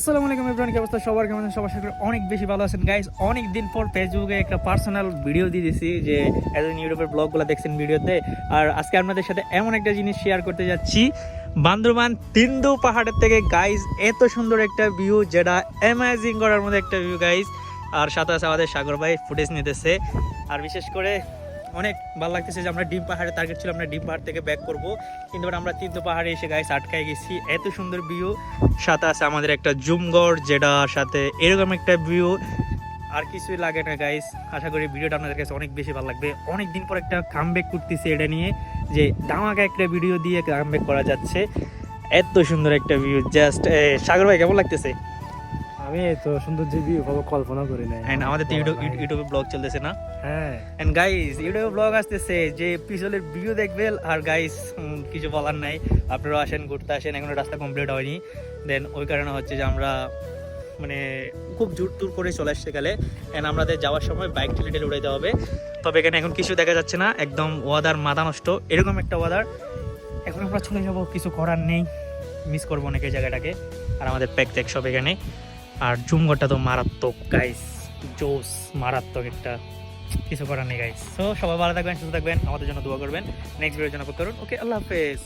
আসসালামু আলাইকুম এভরিওয়ান কি অবস্থা? সবার কেমন আছেন? সবার সাথে অনেক বেশি ভালো আছেন। গাইস অনেক দিন পর ফেসবুকে একটা পার্সোনাল ভিডিও দিয়ে দিয়েছি যে, এতদিন ইউটিউবের ব্লগগুলো দেখছেন ভিডিওতে। আর আজকে আপনাদের সাথে এমন একটা জিনিস শেয়ার করতে যাচ্ছি। বান্দরবান তিন্দু পাহাড়ের থেকে গাইস এত সুন্দর একটা ভিউ যেটা অ্যামাজিং করার মধ্যে একটা ভিউ গাইস আর সাথে আছে আমাদের সাগর ভাই ফুটেজ নিতেছে। আর বিশেষ করে অনেক ভালো লাগতেছে যে আমরা ডিম পাহাড়ে টার্গেট ছিল, আমরা ডিম পাহাড় থেকে ব্যাক করব। কিন্তু আমরা তিনটু পাহাড়ে এসে গাইস আটকায় গেছি। এত সুন্দর ভিউ সাথে আছে আমাদের একটা জুমগড় যেটার সাথে এরকম একটা ভিউ আর কিছুই লাগে না গাইস আশা করি ভিডিওটা আপনাদের কাছে অনেক বেশি ভালো লাগবে। অনেক দিন পর একটা কামব্যাক করতেছি এটা নিয়ে, যে দামাকা একটা ভিডিও দিয়ে কামব্যাক করা যাচ্ছে। এত সুন্দর একটা ভিউ জাস্ট সাগর ভাই কেমন লাগতেছে? আমি তো সুন্দর যে ভিউ পাবো কল্পনা করি না এন্ড আমাদের তো ইউটিউব ইউটিউবে ব্লগ চলতেছে না? হ্যাঁ। এন্ড গাইস ইউটিউবে ব্লগ আসতেছে যে পিছলের ভিউ দেখবেন আর গাইস কিছু বলার নাই। আপনারা আসেন ঘুরতে আসেন এখনও রাস্তা কমপ্লিট হয়নি। দেন ওই কারণে হচ্ছে যে আমরা মানে খুব জোর টুর করে চলে আসছে গেলে এন্ড আমাদের যাওয়ার সময় বাইক ঠেলে ঠেলে উড়াইতে হবে। তবে এখানে এখন কিছু দেখা যাচ্ছে না। একদম ওয়াদার মাথা নষ্ট। এরকম একটা ওয়াদার এখন আমরা চলে যাব কিছু করার নেই। মিস করব অনেক জায়গাটাকে। আর আমাদের প্যাক ট্যাক সব এখানে। আর জুমগড়টা তো মারাত্মক গাইস জোস, মারাত্মক একটা কিছু করার নেই গাইস তো সবাই ভালো থাকবেন, সুস্থ থাকবেন, আমাদের জন্য দোয়া করবেন। নেক্সট ভিডিওর জন্য করুন। ওকে আল্লাহ হাফেজ।